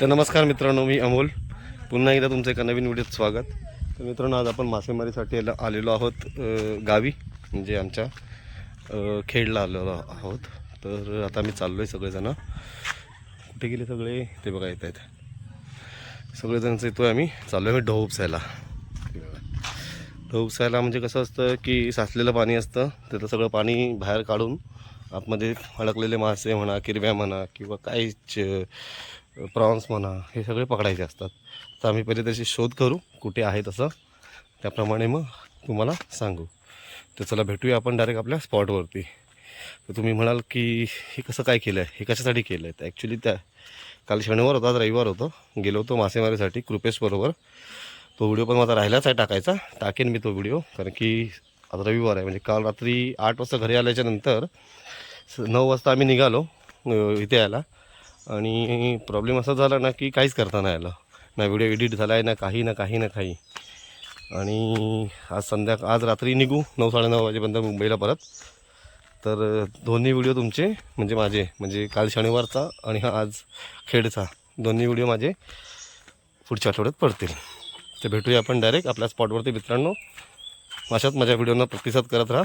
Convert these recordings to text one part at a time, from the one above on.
तर नमस्कार मित्रांनो मी अमोल. पुन्हा एकदा तुमचं एका नवीन व्हिडिओत स्वागत. तर मित्रांनो आज आपण मासेमारीसाठी आलेलो आहोत गावी म्हणजे आमच्या खेडला आलेलो आहोत. तर आता आम्ही चाललो आहे सगळेजणं. कुठे गेले सगळे? ते बघा येत आहेत. सगळेजणच येतो आहे आम्ही. चाललो आहे ढोप उपसायला ते ढोप उपसायला म्हणजे कसं असतं की साचलेलं पाणी असतं त्याचं सगळं पाणी बाहेर काढून आतमध्ये अडकलेले मासे म्हणा किरव्या म्हणा किंवा काहीच प्रॉन्स म्हणा हे सगळे पकडायचे असतात. तर आम्ही पहिले त्याची शोध करू कुठे आहे तसं. त्याप्रमाणे मग तुम्हाला सांगू. तर चला भेटूया आपण डायरेक्ट आपल्या स्पॉटवरती तर तुम्ही म्हणाल की हे कसं काय केलं आहे हे कशासाठी केलं आहे तर ॲक्च्युली त्या काल शनिवार होता आज रविवार होतो. गेलो होतो मासेमारीसाठी कृपेशबरोबर तो व्हिडिओ पण माझा राहिलाच आहे टाकायचा. टाकेन मी तो व्हिडिओ कारण की आज रविवार आहे. म्हणजे काल रात्री आठ वाजता घरी आल्याच्यानंतर स- नऊ वाजता आम्ही निघालो इथे यायला. आणि प्रॉब्लेम असा झाला ना की काहीच करता नाही आलं. ना व्हिडिओ एडिट झाला आहे ना काही ना काही ना काही. आणि आज संध्याकाळ आज रात्री निघू नऊ साडेनऊ वाजेपर्यंत मुंबईला परत. तर दोन्ही व्हिडिओ तुमचे म्हणजे माझे म्हणजे काल शनिवारचा आणि हा आज खेडचा. दोन्ही व्हिडिओ माझे पुढच्या आठवड्यात पडतील. तर भेटूया आपण डायरेक्ट आपल्या स्पॉटवरती मित्रांनो. अशाच माझ्या व्हिडिओना प्रतिसाद करत राहा.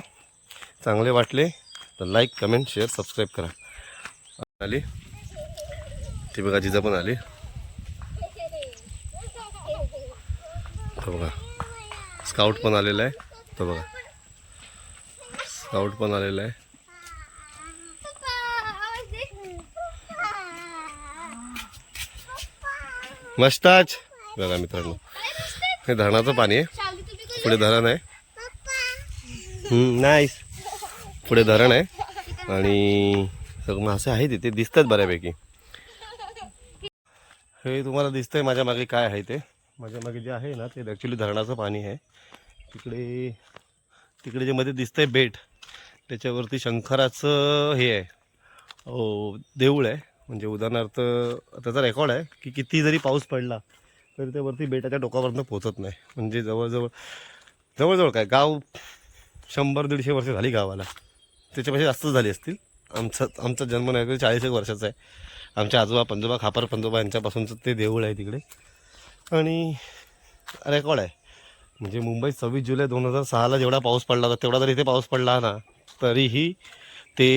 चांगले वाटले तर लाईक कमेंट शेअर सबस्क्राईब करा. आली. ती बघा जिजा पण आली. तो बघा स्काउट पण आलेला आहे. तो बघा स्काउट पण आलेला आहे. मस्ताच बघा मित्रांनो हे धरणाचं पाणी आहे. पुढे धरण आहे. नाही पुढे धरण आहे. आणि सगळं मासे आहेत तिथे दिसतात बऱ्यापैकी. हे तुम्हाला दिसतंय माझ्या मागे काय आहे ते. माझ्या मागे जे आहे ना ते ॲक्च्युली धरणाचं पाणी आहे. तिकडे तिकडे जे मध्ये दिसतंय बेट त्याच्यावरती शंकराचं हे आहे. देऊळ आहे. म्हणजे उदाहरणार्थ त्याचा रेकॉर्ड आहे की किती जरी पाऊस पडला तरी ते वरती बेटाच्या टोकापर्यंत पोहोचत नाही. म्हणजे जवळजवळ जवळजवळ काय गाव शंभर दीडशे वर्ष झाली गावाला. त्याच्यापेक्षा जास्त झाली असतील. आमचं आमचा जन्म नाही तरी चाळीस एक वर्षाचा आहे. आमच्या आजोबा पंजोबा खापर पंजोबा यांच्यापासूनचं ते देऊळ आहे तिकडे. आणि रेकॉर्ड आहे. म्हणजे मुंबईत सव्वीस जुलै दोन हजार सहाला जेवढा पाऊस पडला होता तेवढा जर इथे पाऊस पडला ना तरीही ते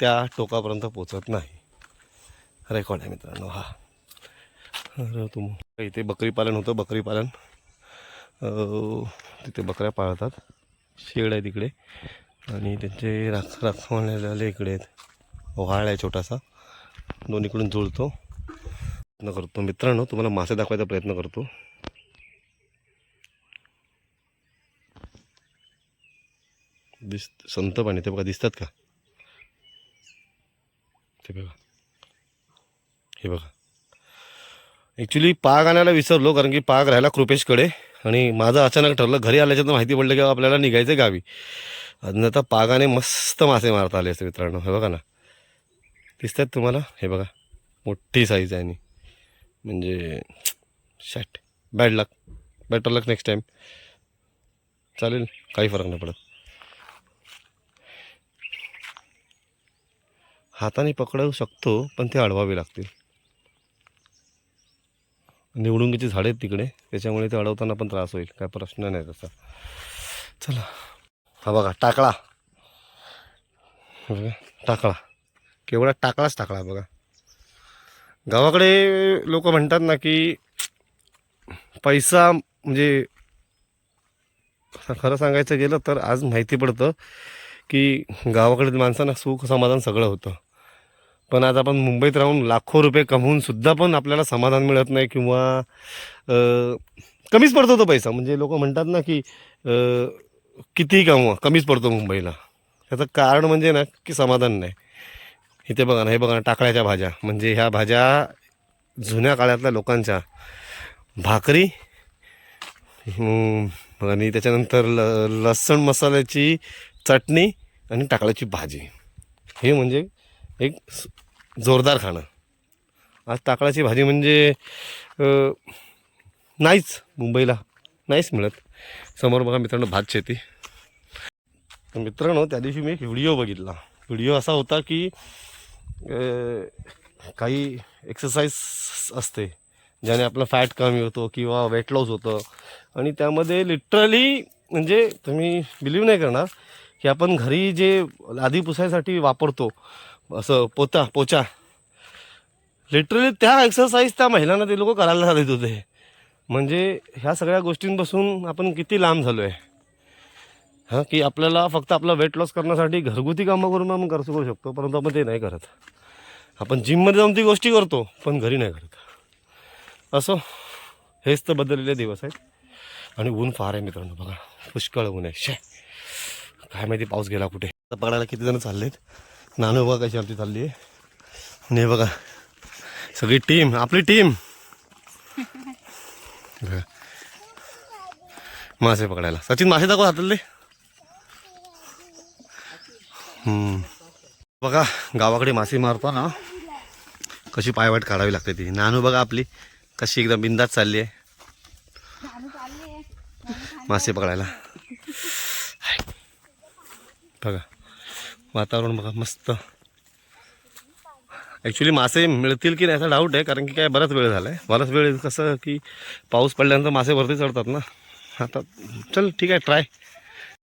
त्या टोकापर्यंत पोचत नाही. रेकॉर्ड आहे मित्रांनो हा. तर हो, तुम इथे बकरी पालन होतं बकरी पालन. तिथे बकऱ्या पाळतात. शेड आहे तिकडे. आणि त्यांचे राख राखवण्याला इकडे. आहेत व्हाळ आहे छोटासा. दोन्हीकडून जुळतो. प्रयत्न करतो. मित्रांनो तुम्हाला मासे दाखवायचा प्रयत्न करतो. दिस संत पाणी. ते बघा दिसतात का? ते बघा. हे बघा. ॲक्च्युली पाग आणायला विसरलो कारण की पाग राहिला कृपेशकडे. आणि माझं अचानक ठरलं घरी आल्याच्यानं माहिती पडलं की आपल्याला निघायचं आहे गावी. अजून आता पागाने मस्त मासे मारता आले असते मित्रांनो. हे बघा ना. दिसतात तुम्हाला? हे बघा. मोठी साईज आहे आणि. म्हणजे शॅट bad luck better luck next time चालेल काही फरक नाही पडत. हाताने पकडू शकतो पण ते अडवावे लागतील. निवडुंगीची झाडे आहेत तिकडे. त्याच्यामुळे ते अडवताना पण त्रास होईल. काय प्रश्न नाही तसा चला. हा बघा टाकळा. बघा टाकळा. केवढा टाकळाच टाकळा बघा. गावाकडे लोक म्हणतात ना की पैसा म्हणजे खरं सांगायचं गेलं तर आज माहिती पडतं की गावाकडे माणसांना सुख समाधान सगळं होतं. पण आज आपण मुंबईत राहून लाखो रुपये कमवून सुद्धा पण आपल्याला समाधान मिळत नाही किंवा कमीच पडतो तो पैसा. म्हणजे लोक म्हणतात ना की कितीही कमवा कमीच पडतो मुंबईला. त्याचं कारण म्हणजे ना की समाधान नाही. इथे बघा ना हे बघा ना टाकळ्याच्या भाज्या. म्हणजे ह्या भाज्या जुन्या काळातल्या लोकांच्या. भाकरी आणि त्याच्यानंतर ल लसण मसाल्याची चटणी आणि टाकळ्याची भाजी. हे म्हणजे एक जोरदार खाणं. आज टाकळाची भाजी म्हणजे नाहीच मुंबईला. नाहीच मिळत. समोर बघा मित्रांनो भात शेती. तर मित्रांनो त्या दिवशी मी एक व्हिडिओ बघितला. व्हिडिओ असा होता की काही एक्सरसाइज असते ज्याने आपलं फॅट कमी होतो किंवा वेट लॉस होतं. आणि त्यामध्ये लिटरली म्हणजे तुम्ही बिलीव नाही करणार की आपण घरी जे आधी पुसायसाठी वापरतो असं पोता पोचा लिटरली त्या एक्सरसाइज त्या महिलांना ते लोक करायला देत होते. म्हणजे ह्या सगळ्या गोष्टींपासून आपण किती लांब झालो आहे हां? की आपल्याला फक्त आपला वेट लॉस करण्यासाठी घरगुती कामं करून आपण करू करू शकतो परंतु आपण ते नाही करत. आपण जिममध्ये जाऊन ती गोष्टी करतो पण घरी नाही करत. असो. हेच तर बदललेले दिवस आहेत. आणि ऊन फार आहे मित्रांनो बघा. पुष्कळ ऊन आहे. शे. काय माहिती पाऊस गेला कुठे? पकडायला किती जण चाललेत. नानू बघा कशी आमची चालली आहे आणि बघा. सगळी टीम आपली टीम मासे पकडायला. सचिन मासे दाखव हातातले. बघा गावाकडे मासे मारताना कशी पायवाट काढावी लागते ती. नानू बघा आपली कशी एकदम बिंदात चालली आहे. मासे पकडायला. बघा वातावरण बघा मस्त. ॲक्च्युली मासे मिळतील की नाही असा डाऊट आहे कारण की काय बराच वेळ झाला आहे बराच वेळ कसं की पाऊस पडल्यानंतर मासे वरती चढतात ना. आता चल ठीक आहे ट्राय